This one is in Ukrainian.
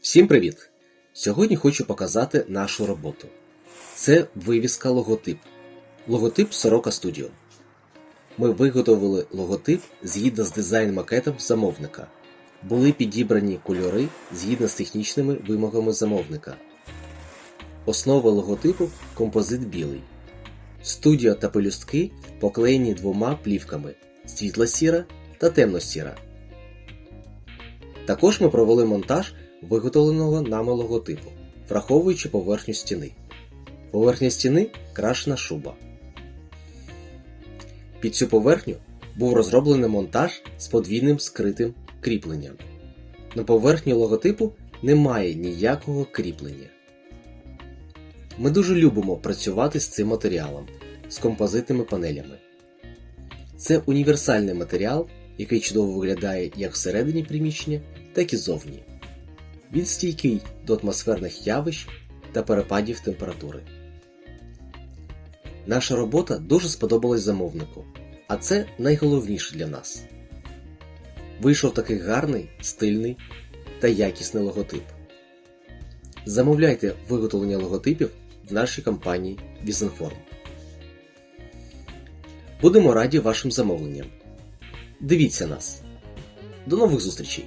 Всім привіт! Сьогодні хочу показати нашу роботу. Це вивіска логотип. Логотип Сорока Studio. Ми виготовили логотип згідно з дизайн-макетом замовника. Були підібрані кольори згідно з технічними вимогами замовника. Основа логотипу композит білий. Студіо та пелюстки поклеєні двома плівками світло-сіра та темно-сіра. Також ми провели монтаж виготовленого нами логотипу, враховуючи поверхню стіни. Поверхня стіни крашена шуба. Під цю поверхню був розроблений монтаж з подвійним скритим кріпленням. На поверхні логотипу немає ніякого кріплення. Ми дуже любимо працювати з цим матеріалом, з композитними панелями. Це універсальний матеріал, який чудово виглядає як всередині приміщення, так і зовні. Він стійкий до атмосферних явищ та перепадів температури. Наша робота дуже сподобалась замовнику, а це найголовніше для нас. Вийшов такий гарний, стильний та якісний логотип. Замовляйте виготовлення логотипів в нашій компанії Візенформ. Будемо раді вашим замовленням. Дивіться нас. До нових зустрічей!